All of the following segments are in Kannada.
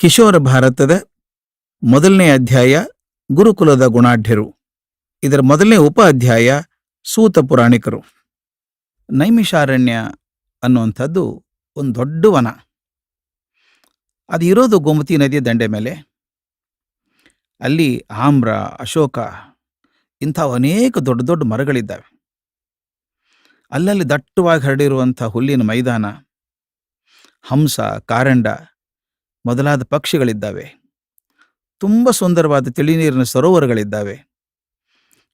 ಕಿಶೋರ ಭಾರತದ ಮೊದಲನೇ ಅಧ್ಯಾಯ ಗುರುಕುಲದ ಗುಣಾಢ್ಯರು. ಇದರ ಮೊದಲನೇ ಉಪ ಅಧ್ಯಾಯ ಸೂತ ಪುರಾಣಿಕರು. ನೈಮಿಷಾರಣ್ಯ ಅನ್ನುವಂಥದ್ದು ಒಂದು ದೊಡ್ಡ ವನ. ಅದು ಇರೋದು ಗೋಮತಿ ನದಿಯ ದಂಡೆ ಮೇಲೆ. ಅಲ್ಲಿ ಆಮ್ರ, ಅಶೋಕ ಇಂಥ ಅನೇಕ ದೊಡ್ಡ ದೊಡ್ಡ ಮರಗಳಿದ್ದಾವೆ. ಅಲ್ಲಲ್ಲಿ ದಟ್ಟವಾಗಿ ಹರಡಿರುವಂಥ ಹುಲ್ಲಿನ ಮೈದಾನ, ಹಂಸ, ಕಾರಂಡ ಮೊದಲಾದ ಪಕ್ಷಿಗಳಿದ್ದಾವೆ. ತುಂಬ ಸುಂದರವಾದ ತಿಳಿನೀರಿನ ಸರೋವರಗಳಿದ್ದಾವೆ.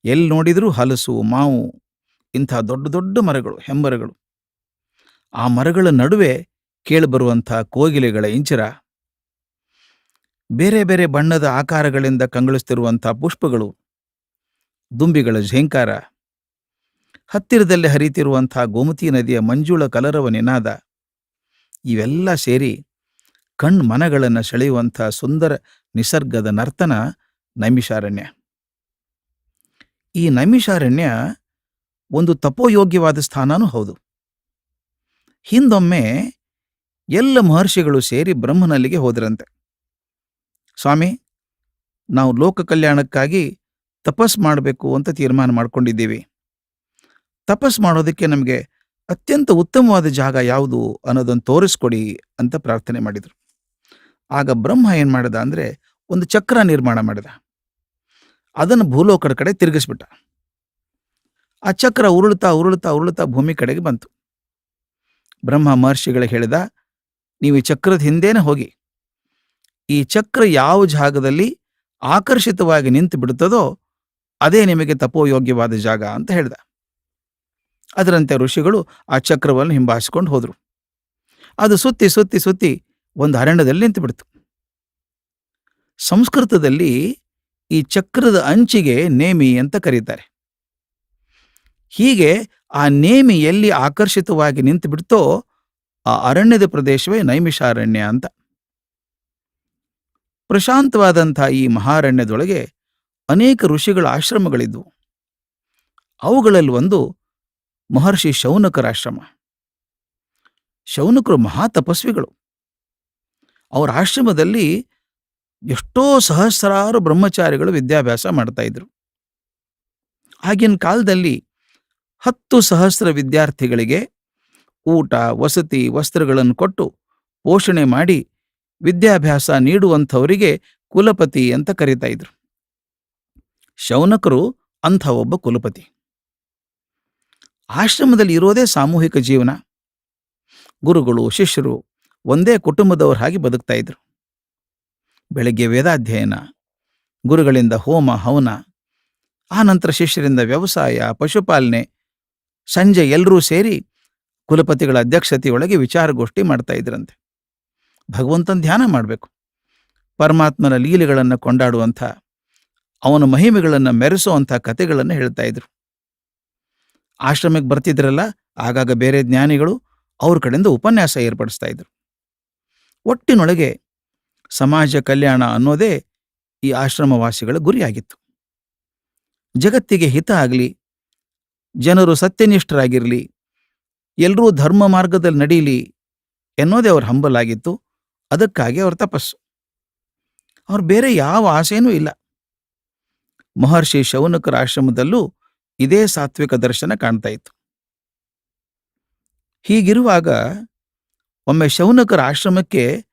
ಎಲ್ಲಿ ನೋಡಿದರೂ ಹಲಸು, ಮಾವು, ಇಂಥ ದೊಡ್ಡ ದೊಡ್ಡ ಮರಗಳು ಹೆಮ್ಮರಗಳು ಆ ಮರಗಳ ನಡುವೆ ಕೇಳಿಬರುವಂಥ ಕೋಗಿಲೆಗಳ ಇಂಚರ, ಬೇರೆ ಬೇರೆ ಬಣ್ಣದ ಆಕಾರಗಳಿಂದ ಕಂಗೊಳಿಸ್ತಿರುವಂಥ ಪುಷ್ಪಗಳು, ದುಂಬಿಗಳ ಝೇಂಕಾರ, ಹತ್ತಿರದಲ್ಲಿ ಹರಿಯುತ್ತಿರುವಂಥ ಗೋಮತಿ ನದಿಯ ಮಂಜುಳ ಕಲರವ ನಿನಾದ, ಇವೆಲ್ಲ ಸೇರಿ ಕಣ್ ಮನಗಳನ್ನು ಸೆಳೆಯುವಂಥ ಸುಂದರ ನಿಸರ್ಗದ ನರ್ತನ ನೈಮಿಷಾರಣ್ಯ. ಈ ನೈಮಿಷಾರಣ್ಯ ಒಂದು ತಪೋಯೋಗ್ಯವಾದ ಸ್ಥಾನನೂ ಹೌದು. ಹಿಂದೊಮ್ಮೆ ಎಲ್ಲ ಮಹರ್ಷಿಗಳು ಸೇರಿ ಬ್ರಹ್ಮನಲ್ಲಿಗೆ ಹೋದರಂತೆ. ಸ್ವಾಮಿ, ನಾವು ಲೋಕ ಕಲ್ಯಾಣಕ್ಕಾಗಿ ತಪಸ್ ಮಾಡಬೇಕು ಅಂತ ತೀರ್ಮಾನ ಮಾಡಿಕೊಂಡಿದ್ದೀವಿ. ತಪಸ್ ಮಾಡೋದಕ್ಕೆ ನಮಗೆ ಅತ್ಯಂತ ಉತ್ತಮವಾದ ಜಾಗ ಯಾವುದು ಅನ್ನೋದನ್ನು ತೋರಿಸ್ಕೊಡಿ ಅಂತ ಪ್ರಾರ್ಥನೆ ಮಾಡಿದರು. ಆಗ ಬ್ರಹ್ಮ ಏನು ಮಾಡಿದ ಅಂದರೆ ಒಂದು ಚಕ್ರ ನಿರ್ಮಾಣ ಮಾಡಿದ. ಅದನ್ನು ಭೂಲೋಕದ ಕಡೆ ತಿರುಗಿಸ್ಬಿಟ್ಟ. ಆ ಚಕ್ರ ಉರುಳುತ್ತಾ ಉರುಳುತ್ತಾ ಉರುಳುತ್ತಾ ಭೂಮಿ ಕಡೆಗೆ ಬಂತು. ಬ್ರಹ್ಮ ಮಹರ್ಷಿಗಳಿಗೆ ಹೇಳಿದ, ನೀವು ಈ ಚಕ್ರದ ಹಿಂದೇನೆ ಹೋಗಿ. ಈ ಚಕ್ರ ಯಾವ ಜಾಗದಲ್ಲಿ ಆಕರ್ಷಿತವಾಗಿ ನಿಂತು ಬಿಡುತ್ತದೋ ಅದೇ ನಿಮಗೆ ತಪೋಯೋಗ್ಯವಾದ ಜಾಗ ಅಂತ ಹೇಳಿದ. ಅದರಂತೆ ಋಷಿಗಳು ಆ ಚಕ್ರವನ್ನು ಹಿಂಬಾಲಿಸಿಕೊಂಡು ಹೋದರು. ಅದು ಸುತ್ತಿ ಸುತ್ತಿ ಸುತ್ತಿ ಒಂದು ಅರಣ್ಯದಲ್ಲಿ ನಿಂತು ಬಿಡ್ತು ಸಂಸ್ಕೃತದಲ್ಲಿ ಈ ಚಕ್ರದ ಅಂಚಿಗೆ ನೇಮಿ ಅಂತ ಕರೀತಾರೆ. ಹೀಗೆ ಆ ನೇಮಿ ಎಲ್ಲಿ ಆಕರ್ಷಿತವಾಗಿ ನಿಂತು ಬಿಡ್ತೋ ಆ ಅರಣ್ಯದ ಪ್ರದೇಶವೇ ನೈಮಿಷಾರಣ್ಯ ಅಂತ. ಪ್ರಶಾಂತವಾದಂಥ ಈ ಮಹಾರಣ್ಯದೊಳಗೆ ಅನೇಕ ಋಷಿಗಳ ಆಶ್ರಮಗಳಿದ್ವು. ಅವುಗಳಲ್ಲಿ ಒಂದು ಮಹರ್ಷಿ ಶೌನಕರ ಆಶ್ರಮ. ಶೌನಕರು ಮಹಾ ತಪಸ್ವಿಗಳು. ಅವರ ಆಶ್ರಮದಲ್ಲಿ ಎಷ್ಟೋ ಸಹಸ್ರಾರು ಬ್ರಹ್ಮಚಾರಿಗಳು ವಿದ್ಯಾಭ್ಯಾಸ ಮಾಡ್ತಾ ಇದ್ರು. ಆಗಿನ ಕಾಲದಲ್ಲಿ ಹತ್ತು ಸಹಸ್ರ ವಿದ್ಯಾರ್ಥಿಗಳಿಗೆ ಊಟ, ವಸತಿ, ವಸ್ತ್ರಗಳನ್ನು ಕೊಟ್ಟು ಪೋಷಣೆ ಮಾಡಿ ವಿದ್ಯಾಭ್ಯಾಸ ನೀಡುವಂಥವರಿಗೆ ಕುಲಪತಿ ಅಂತ ಕರೀತಾ ಇದ್ರು. ಶೌನಕರು ಅಂಥ ಒಬ್ಬ ಕುಲಪತಿ. ಆಶ್ರಮದಲ್ಲಿ ಇರೋದೇ ಸಾಮೂಹಿಕ ಜೀವನ. ಗುರುಗಳು, ಶಿಷ್ಯರು ಒಂದೇ ಕುಟುಂಬದವ್ರ ಹಾಗೆ ಬದುಕ್ತಾ ಇದ್ರು. ಬೆಳಗ್ಗೆ ವೇದಾಧ್ಯಯನ, ಗುರುಗಳಿಂದ ಹೋಮ, ಹವನ, ಆ ಶಿಷ್ಯರಿಂದ ವ್ಯವಸಾಯ, ಪಶುಪಾಲನೆ, ಸಂಜೆ ಎಲ್ಲರೂ ಸೇರಿ ಕುಲಪತಿಗಳ ಅಧ್ಯಕ್ಷತೆಯೊಳಗೆ ವಿಚಾರಗೋಷ್ಠಿ ಮಾಡ್ತಾ ಇದ್ರಂತೆ. ಭಗವಂತನ ಧ್ಯಾನ ಮಾಡಬೇಕು. ಪರಮಾತ್ಮನ ಲೀಲೆಗಳನ್ನು ಕೊಂಡಾಡುವಂಥ, ಅವನ ಮಹಿಮೆಗಳನ್ನು ಮೆರೆಸುವಂಥ ಕಥೆಗಳನ್ನು ಹೇಳ್ತಾ ಇದ್ರು. ಆಶ್ರಮಕ್ಕೆ ಬರ್ತಿದ್ರಲ್ಲ, ಆಗಾಗ ಬೇರೆ ಜ್ಞಾನಿಗಳು ಅವ್ರ ಕಡೆಯಿಂದ ಉಪನ್ಯಾಸ ಏರ್ಪಡಿಸ್ತಾ ಇದ್ರು. ಒಟ್ಟಿನೊಳಗೆ ಸಮಾಜ ಕಲ್ಯಾಣ ಅನ್ನೋದೇ ಈ ಆಶ್ರಮವಾಸಿಗಳ ಗುರಿಯಾಗಿತ್ತು. ಜಗತ್ತಿಗೆ ಹಿತ ಆಗಲಿ, ಜನರು ಸತ್ಯನಿಷ್ಠರಾಗಿರಲಿ ಎಲ್ಲರೂ ಧರ್ಮ ಮಾರ್ಗದಲ್ಲಿ ನಡೀಲಿ ಎನ್ನೋದೇ ಅವ್ರ ಹಂಬಲಾಗಿತ್ತು ಅದಕ್ಕಾಗಿ ಅವ್ರ ತಪಸ್ಸು. ಅವ್ರು ಬೇರೆ ಯಾವ ಆಸೆಯೂ ಇಲ್ಲ. ಮಹರ್ಷಿ ಶೌನಕರ ಆಶ್ರಮದಲ್ಲೂ ಇದೇ ಸಾತ್ವಿಕ ದರ್ಶನ ಕಾಣ್ತಾ ಇತ್ತು. ಹೀಗಿರುವಾಗ ಒಮ್ಮೆ ಶೌನಕರ ಆಶ್ರಮಕ್ಕೆ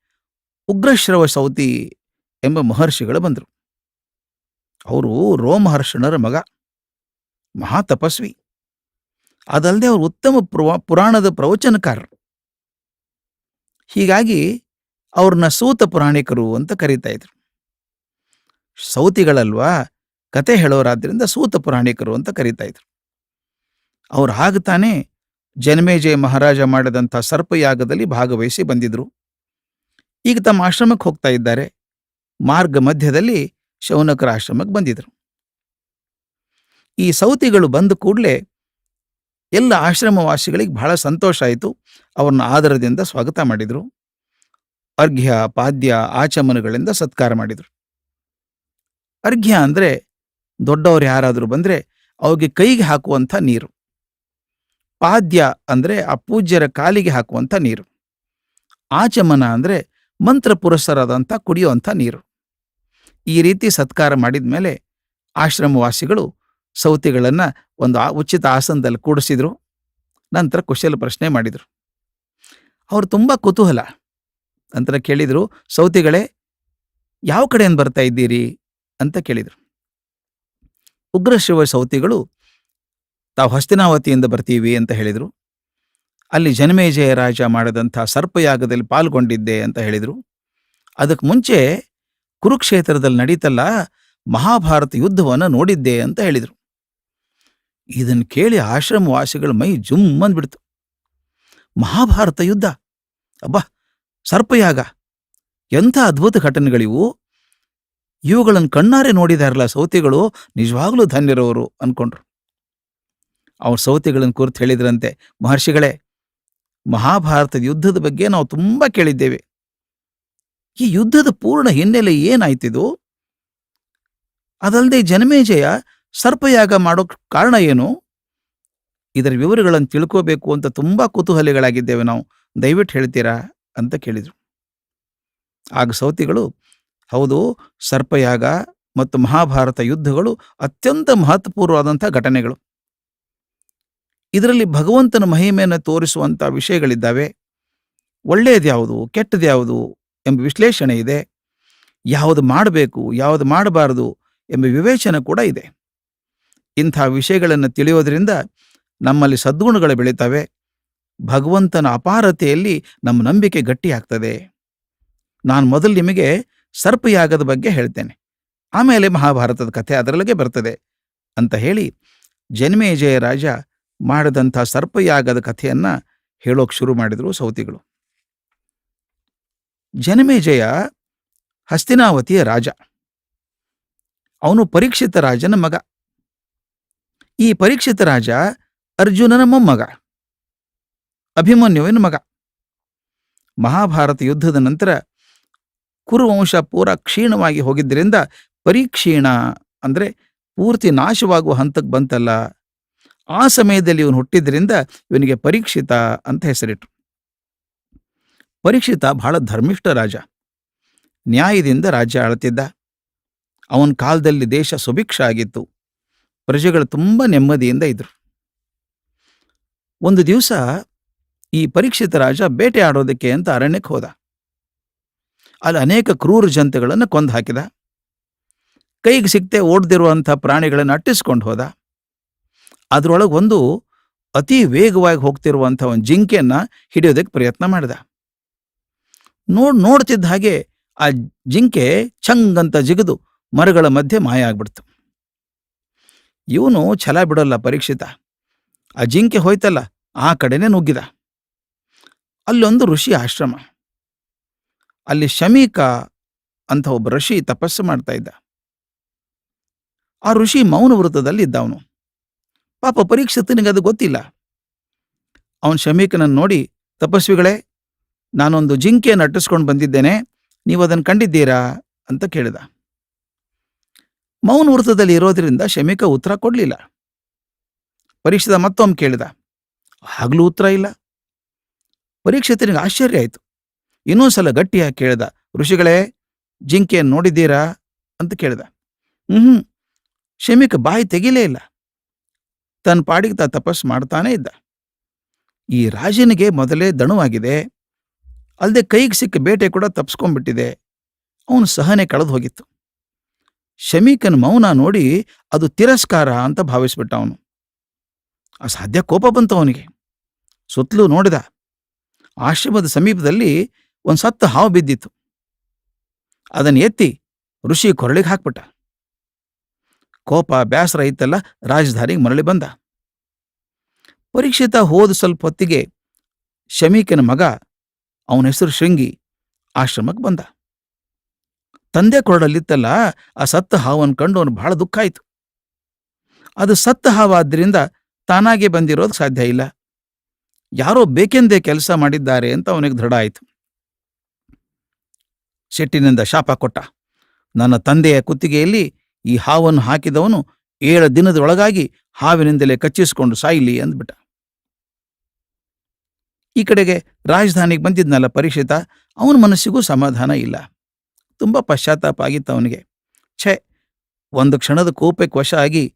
ಉಗ್ರಶ್ರವ ಸೌತಿ ಎಂಬ ಮಹರ್ಷಿಗಳು ಬಂದರು. ಅವರು ರೋಮಹರ್ಷಣರ ಮಗ, ಮಹಾ ತಪಸ್ವಿ. ಅದಲ್ಲದೆ ಅವರು ಉತ್ತಮ ಪುರ- ಪುರಾಣದ ಪ್ರವಚನಕಾರರು. ಹೀಗಾಗಿ ಅವ್ರನ್ನ ಸೂತ ಪುರಾಣಿಕರು ಅಂತ ಕರೀತಾ ಇದ್ರು. ಸೌತಿಗಳಲ್ವಾ, ಕತೆ ಹೇಳೋರಾದ್ರಿಂದ ಸೂತ ಪುರಾಣಿಕರು ಅಂತ ಕರೀತಾ ಇದ್ರು. ಅವ್ರು ತಾನೇ ಜನಮೇಜಯ ಮಹಾರಾಜ ಮಾಡಿದಂಥ ಸರ್ಪಯಾಗದಲ್ಲಿ ಭಾಗವಹಿಸಿ ಬಂದಿದ್ರು. ಈಗ ತಮ್ಮ ಆಶ್ರಮಕ್ಕೆ ಹೋಗ್ತಾ ಇದ್ದಾರೆ. ಮಾರ್ಗ ಮಧ್ಯದಲ್ಲಿ ಶೌನಕರ ಆಶ್ರಮಕ್ಕೆ ಬಂದಿದ್ರು. ಈ ಸೌತಿಗಳು ಬಂದ ಕೂಡಲೇ ಎಲ್ಲ ಆಶ್ರಮವಾಸಿಗಳಿಗೆ ಬಹಳ ಸಂತೋಷ ಆಯಿತು. ಅವ್ರನ್ನ ಆದರದಿಂದ ಸ್ವಾಗತ ಮಾಡಿದ್ರು. ಅರ್ಘ್ಯ, ಪಾದ್ಯ, ಆಚಮನಗಳಿಂದ ಸತ್ಕಾರ ಮಾಡಿದ್ರು. ಅರ್ಘ್ಯ ಅಂದ್ರೆ ದೊಡ್ಡವರು ಯಾರಾದರೂ ಬಂದ್ರೆ ಅವ್ರಿಗೆ ಕೈಗೆ ಹಾಕುವಂಥ ನೀರು. ಪಾದ್ಯ ಅಂದರೆ ಆ ಪೂಜ್ಯರ ಕಾಲಿಗೆ ಹಾಕುವಂಥ ನೀರು. ಆಚಮನ ಅಂದರೆ ಮಂತ್ರ ಪುರಸ್ಸರಾದಂಥ ಕುಡಿಯುವಂಥ ನೀರು. ಈ ರೀತಿ ಸತ್ಕಾರ ಮಾಡಿದ ಮೇಲೆ ಆಶ್ರಮವಾಸಿಗಳು ಸೌತಿಗಳನ್ನು ಒಂದು ಉಚಿತ ಆಸನದಲ್ಲಿ ಕೂಡಿಸಿದ್ರು. ನಂತರ ಕುಶಲ ಪ್ರಶ್ನೆ ಮಾಡಿದರು. ಅವರು ತುಂಬ ಕುತೂಹಲ. ನಂತರ ಕೇಳಿದರು, ಸೌತಿಗಳೇ, ಯಾವ ಕಡೆಯಿಂದ ಬರ್ತಾ ಇದ್ದೀರಿ? ಅಂತ ಕೇಳಿದರು. ಉಗ್ರಶಿವ ಸೌತಿಗಳು ತಾವು ಹಸ್ತಿನಾವತಿಯಿಂದ ಬರ್ತೀವಿ ಅಂತ ಹೇಳಿದರು. ಅಲ್ಲಿ ಜನಮೇಜಯ ರಾಜ ಮಾಡಿದಂಥ ಸರ್ಪಯಾಗದಲ್ಲಿ ಪಾಲ್ಗೊಂಡಿದ್ದೆ ಅಂತ ಹೇಳಿದರು. ಅದಕ್ಕೆ ಮುಂಚೆ ಕುರುಕ್ಷೇತ್ರದಲ್ಲಿ ನಡೀತಲ್ಲ ಮಹಾಭಾರತ ಯುದ್ಧವನ್ನು ನೋಡಿದ್ದೆ ಅಂತ ಹೇಳಿದರು. ಇದನ್ನು ಕೇಳಿ ಆಶ್ರಮವಾಸಿಗಳ ಮೈ ಜುಮ್ ಅಂದ್ಬಿಡ್ತು. ಮಹಾಭಾರತ ಯುದ್ಧ. ಅಬ್ಬಾ, ಸರ್ಪಯಾಗ. ಎಂಥ ಅದ್ಭುತ ಘಟನೆಗಳಿವು. ಇವುಗಳನ್ನು ಕಣ್ಣಾರೆ ನೋಡಿದಾರಲ್ಲ ಸೌತಿಗಳು. ನಿಜವಾಗ್ಲೂ ಧನ್ಯರವರು ಅನ್ಕೊಂಡ್ರು ಅವ್ರ ಸೌತಿಗಳನ್ನು ಕುರಿತು ಹೇಳಿದ್ರಂತೆ. ಮಹರ್ಷಿಗಳೇ, ಮಹಾಭಾರತದ ಯುದ್ಧದ ಬಗ್ಗೆ ನಾವು ತುಂಬಾ ಕೇಳಿದ್ದೇವೆ. ಈ ಯುದ್ಧದ ಪೂರ್ಣ ಹಿನ್ನೆಲೆ ಏನಾಯ್ತಿದು? ಅದಲ್ಲದೆ ಜನಮೇಜಯ ಸರ್ಪಯಾಗ ಮಾಡೋ ಕಾರಣ ಏನು? ಇದರ ವಿವರಗಳನ್ನು ತಿಳ್ಕೋಬೇಕು ಅಂತ ತುಂಬಾ ಕುತೂಹಲಿಗಳಾಗಿದ್ದೇವೆ ನಾವು. ದಯವಿಟ್ಟು ಹೇಳ್ತೀರಾ ಅಂತ ಕೇಳಿದರು. ಆಗ ಸೌತಿಗಳು, ಹೌದು, ಸರ್ಪಯಾಗ ಮತ್ತು ಮಹಾಭಾರತ ಯುದ್ಧಗಳು ಅತ್ಯಂತ ಮಹತ್ವಪೂರ್ವವಾದಂಥ ಘಟನೆಗಳು. ಇದರಲ್ಲಿ ಭಗವಂತನ ಮಹಿಮೆಯನ್ನು ತೋರಿಸುವಂಥ ವಿಷಯಗಳಿದ್ದಾವೆ. ಒಳ್ಳೆಯದ್ಯಾವುದು ಕೆಟ್ಟದ್ಯಾವುದು ಎಂಬ ವಿಶ್ಲೇಷಣೆ ಇದೆ. ಯಾವುದು ಮಾಡಬೇಕು, ಯಾವುದು ಮಾಡಬಾರದು ಎಂಬ ವಿವೇಚನೆ ಕೂಡ ಇದೆ. ಇಂಥ ವಿಷಯಗಳನ್ನು ತಿಳಿಯೋದ್ರಿಂದ ನಮ್ಮಲ್ಲಿ ಸದ್ಗುಣಗಳು ಬೆಳೀತವೆ. ಭಗವಂತನ ಅಪಾರತೆಯಲ್ಲಿ ನಮ್ಮ ನಂಬಿಕೆ ಗಟ್ಟಿಯಾಗ್ತದೆ ನಾನು ಮೊದಲು ನಿಮಗೆ ಸರ್ಪಯಾಗದ ಬಗ್ಗೆ ಹೇಳ್ತೇನೆ. ಆಮೇಲೆ ಮಹಾಭಾರತದ ಕಥೆ ಅದರೊಳಗೆ ಬರ್ತದೆ ಅಂತ ಹೇಳಿ ಜನ್ಮೇಜಯ ರಾಜ ಮಾಡಿದಂಥ ಸರ್ಪಯಾಗದ ಕಥೆಯನ್ನ ಹೇಳೋಕೆ ಶುರು ಮಾಡಿದ್ರು ಸೌತಿಗಳು. ಜನಮೇಜಯ ಹಸ್ತಿನಾವತಿಯ ರಾಜ. ಅವನು ಪರೀಕ್ಷಿತ ರಾಜನ ಮಗ. ಈ ಪರೀಕ್ಷಿತ ರಾಜ ಅರ್ಜುನನ ಮೊಮ್ಮಗ. ಅಭಿಮನ್ಯುವಿನ ಮಗ. ಮಹಾಭಾರತ ಯುದ್ಧದ ನಂತರ ಕುರುವಂಶ ಪೂರ ಕ್ಷೀಣವಾಗಿ ಹೋಗಿದ್ದರಿಂದ ಪರೀಕ್ಷೀಣ ಅಂದ್ರೆ ಪೂರ್ತಿ ನಾಶವಾಗುವ ಹಂತಕ್ಕೆ ಬಂತಲ್ಲ ಆ ಸಮಯದಲ್ಲಿ ಇವನು ಹುಟ್ಟಿದ್ರಿಂದ ಇವನಿಗೆ ಪರೀಕ್ಷಿತ ಅಂತ ಹೆಸರಿಟ್ರು. ಪರೀಕ್ಷಿತ ಬಹಳ ಧರ್ಮಿಷ್ಠ ರಾಜ. ನ್ಯಾಯದಿಂದ ರಾಜ್ಯ ಆಳ್ತಿದ್ದ. ಅವನ ಕಾಲದಲ್ಲಿ ದೇಶ ಸುಭಿಕ್ಷ ಆಗಿತ್ತು ಪ್ರಜೆಗಳು ತುಂಬ ನೆಮ್ಮದಿಯಿಂದ ಇದ್ರು. ಒಂದು ದಿವಸ ಈ ಪರೀಕ್ಷಿತ ರಾಜ ಬೇಟೆ ಆಡೋದಕ್ಕೆ ಅಂತ ಅರಣ್ಯಕ್ಕೆ ಹೋದ. ಅಲ್ಲಿ ಅನೇಕ ಕ್ರೂರ ಜಂತುಗಳನ್ನು ಕೊಂದು ಹಾಕಿದ. ಕೈಗೆ ಸಿಕ್ತೆ ಓಡ್ದಿರುವಂಥ ಪ್ರಾಣಿಗಳನ್ನು ಅಟ್ಟಿಸ್ಕೊಂಡು ಹೋದ. ಅದರೊಳಗೆ ಒಂದು ಅತಿ ವೇಗವಾಗಿ ಹೋಗ್ತಿರುವಂಥ ಒಂದು ಜಿಂಕೆಯನ್ನು ಹಿಡಿಯೋದಕ್ಕೆ ಪ್ರಯತ್ನ ಮಾಡಿದ. ನೋಡ್, ನೋಡ್ತಿದ್ದ ಹಾಗೆ ಆ ಜಿಂಕೆ ಛಂಗಂತ ಜಿಗಿದು ಮರಗಳ ಮಧ್ಯೆ ಮಾಯ ಆಗ್ಬಿಡ್ತು. ಇವನು ಛಲ ಬಿಡೋಲ್ಲ ಪರೀಕ್ಷಿತ. ಆ ಜಿಂಕೆ ಹೋಯ್ತಲ್ಲ, ಆ ಕಡೆನೆ ನುಗ್ಗಿದ. ಅಲ್ಲೊಂದು ಋಷಿ ಆಶ್ರಮ. ಅಲ್ಲಿ ಶಮೀಕ ಅಂತ ಒಬ್ಬ ಋಷಿ ತಪಸ್ಸು ಮಾಡ್ತಾ ಇದ್ದ. ಆ ಋಷಿ ಮೌನ ವೃತ್ತದಲ್ಲಿ ಇದ್ದ ಅವನು. ಪಾಪ ಪರೀಕ್ಷಿತನಿಗೆ ಅದು ಗೊತ್ತಿಲ್ಲ. ಅವನು ಶಮೀಕನನ್ನು ನೋಡಿ, ತಪಸ್ವಿಗಳೇ, ನಾನೊಂದು ಜಿಂಕೆಯನ್ನು ಅಟ್ಟಿಸ್ಕೊಂಡು ಬಂದಿದ್ದೇನೆ, ನೀವು ಅದನ್ನು ಕಂಡಿದ್ದೀರಾ? ಅಂತ ಕೇಳಿದ. ಮೌನ ವೃತ್ತದಲ್ಲಿ ಇರೋದ್ರಿಂದ ಶಮೀಕ ಉತ್ತರ ಕೊಡಲಿಲ್ಲ. ಪರೀಕ್ಷಿತ ಮತ್ತೊಮ್ಮೆ ಕೇಳಿದ. ಹಾಗಲೂ ಉತ್ತರ ಇಲ್ಲ. ಪರೀಕ್ಷಿತನಿಗೆ ಆಶ್ಚರ್ಯ ಆಯ್ತು. ಇನ್ನೊಂದ್ಸಲ ಗಟ್ಟಿಯಾಗಿ ಕೇಳಿದ. ಋಷಿಗಳೇ, ಜಿಂಕೆಯನ್ನು ನೋಡಿದ್ದೀರಾ? ಅಂತ ಕೇಳಿದ. ಹ್ಞೂ ಶಮಿಕ ಬಾಯಿ ತೆಗಿಲೇ ಇಲ್ಲ. ತನ್ನ ಪಾಡಿಗೆ ತಾ ತಪಸ್ಸು ಮಾಡ್ತಾನೇ ಇದ್ದ. ಈ ರಾಜನಿಗೆ ಮೊದಲೇ ದಣುವಾಗಿದೆ. ಅಲ್ಲದೆ ಕೈಗೆ ಸಿಕ್ಕ ಬೇಟೆ ಕೂಡ ತಪ್ಸ್ಕೊಂಡ್ಬಿಟ್ಟಿದೆ. ಅವನು ಸಹನೆ ಕಳೆದು ಹೋಗಿತ್ತು. ಶಮೀಕನ ಮೌನ ನೋಡಿ ಅದು ತಿರಸ್ಕಾರ ಅಂತ ಭಾವಿಸ್ಬಿಟ್ಟ ಅವನು. ಅಸಾಧ್ಯ ಕೋಪ ಬಂತು ಅವನಿಗೆ. ಸುತ್ತಲೂ ನೋಡಿದ. ಆಶ್ರಮದ ಸಮೀಪದಲ್ಲಿ ಒಂದು ಸತ್ತ ಹಾವು ಬಿದ್ದಿತ್ತು. ಅದನ್ನು ಎತ್ತಿ ಋಷಿ ಕೊರಳಿಗೆ ಹಾಕ್ಬಿಟ್ಟ. ಕೋಪ, ಬ್ಯಾಸರ ಇತ್ತಲ್ಲ, ರಾಜಧಾನಿಗೆ ಮರಳಿ ಬಂದ. ಪರೀಕ್ಷಿತ ಹೋದ ಸ್ವಲ್ಪ ಹೊತ್ತಿಗೆ ಶಮೀಕನ ಮಗ, ಅವನ ಹೆಸರು ಶೃಂಗಿ, ಆಶ್ರಮಕ್ಕೆ ಬಂದ. ತಂದೆ ಕೊರಡಲ್ಲಿತ್ತಲ್ಲ, ಆ ಸತ್ತ ಹಾವನ್ನು ಕಂಡು ಅವನು ಬಹಳ ದುಃಖ ಆಯಿತು. ಅದು ಸತ್ತ ಹಾವಾದ್ದರಿಂದ ತಾನಾಗೆ ಬಂದಿರೋದು ಸಾಧ್ಯ ಇಲ್ಲ. ಯಾರೋ ಬೇಕೆಂದೇ ಕೆಲಸ ಮಾಡಿದ್ದಾರೆ ಅಂತ ಅವನಿಗೆ ದೃಢ ಆಯಿತು. ಶೆಟ್ಟಿನಿಂದ ಶಾಪ ಕೊಟ್ಟ. ನನ್ನ ತಂದೆಯ ಕುತ್ತಿಗೆಯಲ್ಲಿ ಈ ಹಾವನ್ನು ಹಾಕಿದವನು ಏಳು ದಿನದೊಳಗಾಗಿ ಹಾವಿನಿಂದಲೇ ಕಚ್ಚಿಸಿಕೊಂಡು ಸಾಯಿಲಿ ಅಂದ್ಬಿಟ್ಟ. ಈ ಕಡೆಗೆ ರಾಜಧಾನಿಗೆ ಬಂದಿದ್ನಲ್ಲ ಪರೀಕ್ಷಿತ ಅವನ ಮನಸ್ಸಿಗೂ ಸಮಾಧಾನ ಇಲ್ಲ. ತುಂಬ ಪಶ್ಚಾತ್ತಾಪ ಆಗಿತ್ತು ಅವನಿಗೆ. ಛೇ, ಒಂದು ಕ್ಷಣದ ಕೋಪಕ್ಕೆ ವಶ ಆಗಿ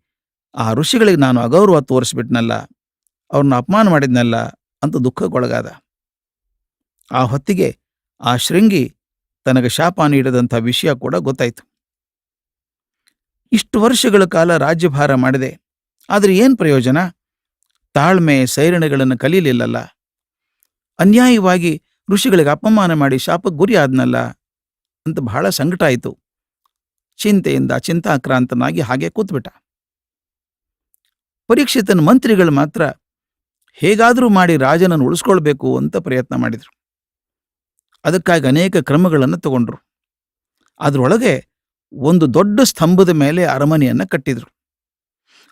ಆ ಋಷಿಗಳಿಗೆ ನಾನು ಅಗೌರವ ತೋರಿಸ್ಬಿಟ್ನಲ್ಲ, ಅವ್ರನ್ನ ಅಪಮಾನ ಮಾಡಿದ್ನಲ್ಲ ಅಂತ ದುಃಖಕ್ಕೊಳಗಾದ. ಆ ಹೊತ್ತಿಗೆ ಆ ಶೃಂಗಿ ತನಗೆ ಶಾಪ ನೀಡಿದಂಥ ವಿಷಯ ಕೂಡ ಗೊತ್ತಾಯಿತು. ಇಷ್ಟು ವರ್ಷಗಳ ಕಾಲ ರಾಜ್ಯಭಾರ ಮಾಡಿದೆ. ಆದರೆ ಏನು ಪ್ರಯೋಜನ? ತಾಳ್ಮೆ, ಸೈರಣೆಗಳನ್ನು ಕಲೀಲಿಲ್ಲಲ್ಲ. ಅನ್ಯಾಯವಾಗಿ ಋಷಿಗಳಿಗೆ ಅಪಮಾನ ಮಾಡಿ ಶಾಪ ಗುರಿ ಆದ್ನಲ್ಲ ಅಂತ ಬಹಳ ಸಂಕಟ ಆಯಿತು. ಚಿಂತೆಯಿಂದ ಚಿಂತಾಕ್ರಾಂತನಾಗಿ ಹಾಗೆ ಕೂತ್ಬಿಟ್ಟ. ಪರೀಕ್ಷಿತನ ಮಂತ್ರಿಗಳು ಮಾತ್ರ ಹೇಗಾದರೂ ಮಾಡಿ ರಾಜನನ್ನು ಉಳಿಸ್ಕೊಳ್ಬೇಕು ಅಂತ ಪ್ರಯತ್ನ ಮಾಡಿದರು. ಅದಕ್ಕಾಗಿ ಅನೇಕ ಕ್ರಮಗಳನ್ನು ತಗೊಂಡ್ರು. ಅದರೊಳಗೆ ಒಂದು ದೊಡ್ಡ ಸ್ತಂಭದ ಮೇಲೆ ಅರಮನೆಯನ್ನ ಕಟ್ಟಿದರು.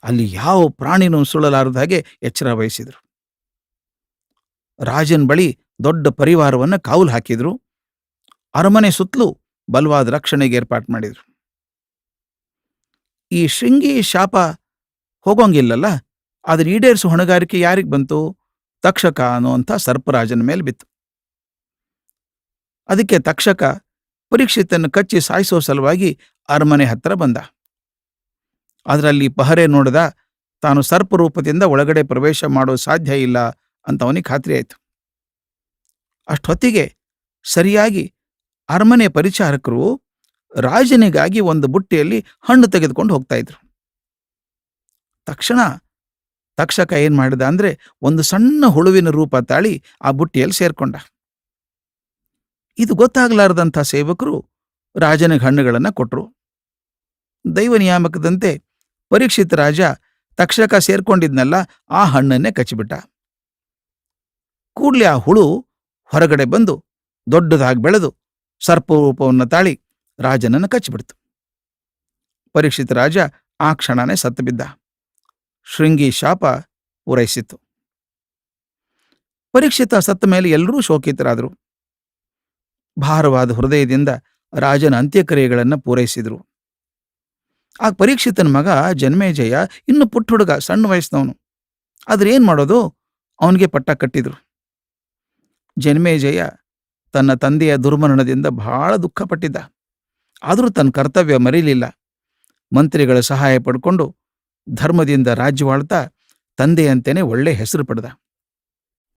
ಅಲ್ಲಿ ಯಾವ ಪ್ರಾಣಿನೂ ಸುಳ್ಳಲಾರದ ಹಾಗೆ ಎಚ್ಚರ ವಹಿಸಿದರು. ರಾಜನ್ ಬಳಿ ದೊಡ್ಡ ಪರಿವಾರವನ್ನ ಕಾವಲು ಹಾಕಿದರು. ಅರಮನೆ ಸುತ್ತಲೂ ಬಲವಾದ ರಕ್ಷಣೆಗೆ ಏರ್ಪಾಟ್ ಮಾಡಿದ್ರು. ಈ ಶೃಂಗಿ ಶಾಪ ಹೋಗೋಂಗಿಲ್ಲಲ್ಲ? ಅದನ್ನ ಈಡೇರಿಸೋ ಹೊಣೆಗಾರಿಕೆ ಯಾರಿಗೆ ಬಂತು? ತಕ್ಷಕ ಅನ್ನುವಂಥ ಸರ್ಪರಾಜನ ಮೇಲೆ ಬಿತ್ತು. ಅದಕ್ಕೆ ತಕ್ಷಕ ಪರೀಕ್ಷಿತನ್ನು ಕಚ್ಚಿ ಸಾಯಿಸೋ ಸಲುವಾಗಿ ಅರಮನೆ ಹತ್ತಿರ ಬಂದ. ಅದರಲ್ಲಿ ಪಹರೆ ನೋಡಿದ ತಾನು ಸರ್ಪರೂಪದಿಂದ ಒಳಗಡೆ ಪ್ರವೇಶ ಮಾಡೋ ಸಾಧ್ಯ ಇಲ್ಲ ಅಂತ ಅವನಿಗೆ ಖಾತ್ರಿ ಆಯಿತು. ಅಷ್ಟೊತ್ತಿಗೆ ಸರಿಯಾಗಿ ಅರಮನೆ ಪರಿಚಾರಕರು ರಾಜನಿಗಾಗಿ ಒಂದು ಬುಟ್ಟಿಯಲ್ಲಿ ಹಣ್ಣು ತೆಗೆದುಕೊಂಡು ಹೋಗ್ತಾ ಇದ್ರು. ತಕ್ಷಣ ತಕ್ಷಕ ಏನು ಮಾಡಿದ ಅಂದರೆ ಒಂದು ಸಣ್ಣ ಹುಳುವಿನ ರೂಪ ತಾಳಿ ಆ ಬುಟ್ಟಿಯಲ್ಲಿ ಸೇರ್ಕೊಂಡ. ಇದು ಗೊತ್ತಾಗಲಾರದಂಥ ಸೇವಕರು ರಾಜನಿಗೆ ಹಣ್ಣುಗಳನ್ನು ಕೊಟ್ಟರು ದೈವ ನಿಯಾಮಕದಂತೆ ಪರೀಕ್ಷಿತ ರಾಜ ತಕ್ಷಕ ಸೇರ್ಕೊಂಡಿದ್ನಲ್ಲ, ಆ ಹಣ್ಣನ್ನೇ ಕಚ್ಚಿಬಿಟ್ಟ. ಕೂಡ್ಲೆ ಆ ಹುಳು ಹೊರಗಡೆ ಬಂದು ದೊಡ್ಡದಾಗಿ ಬೆಳೆದು ಸರ್ಪರೂಪವನ್ನು ತಾಳಿ ರಾಜನನ್ನು ಕಚ್ಚಿಬಿಡ್ತು. ಪರೀಕ್ಷಿತ ರಾಜ ಆ ಕ್ಷಣನೇ ಸತ್ತು ಬಿದ್ದ ಶೃಂಗಿ ಶಾಪ ಪೂರೈಸಿತು ಪರೀಕ್ಷಿತ ಸತ್ತ ಮೇಲೆ ಎಲ್ಲರೂ ಶೋಕಿತರಾದರು. ಭಾರವಾದ ಹೃದಯದಿಂದ ರಾಜನ ಅಂತ್ಯಕ್ರಿಯೆಗಳನ್ನು ಪೂರೈಸಿದರು. ಆ ಪರೀಕ್ಷಿತನ ಮಗ ಜನ್ಮೇಜಯ ಇನ್ನು ಪುಟ್ಟ ಹುಡುಗ, ಸಣ್ಣ ವಯಸ್ಸಿನವನು. ಆದ್ರೆ ಏನು ಮಾಡೋದು? ಅವನಿಗೆ ಪಟ್ಟ ಕಟ್ಟಿದ್ರು. ಜನ್ಮೇಜಯ ತನ್ನ ತಂದೆಯ ದುರ್ಮರಣದಿಂದ ಬಹಳ ದುಃಖಪಟ್ಟಿದ್ದ. ಆದರೂ ತನ್ನ ಕರ್ತವ್ಯ ಮರೀಲಿಲ್ಲ. ಮಂತ್ರಿಗಳ ಸಹಾಯ ಪಡ್ಕೊಂಡು ಧರ್ಮದಿಂದ ರಾಜ್ಯವಾಳ್ತಾ ತಂದೆಯಂತೆಯೇ ಒಳ್ಳೆ ಹೆಸರು ಪಡೆದ.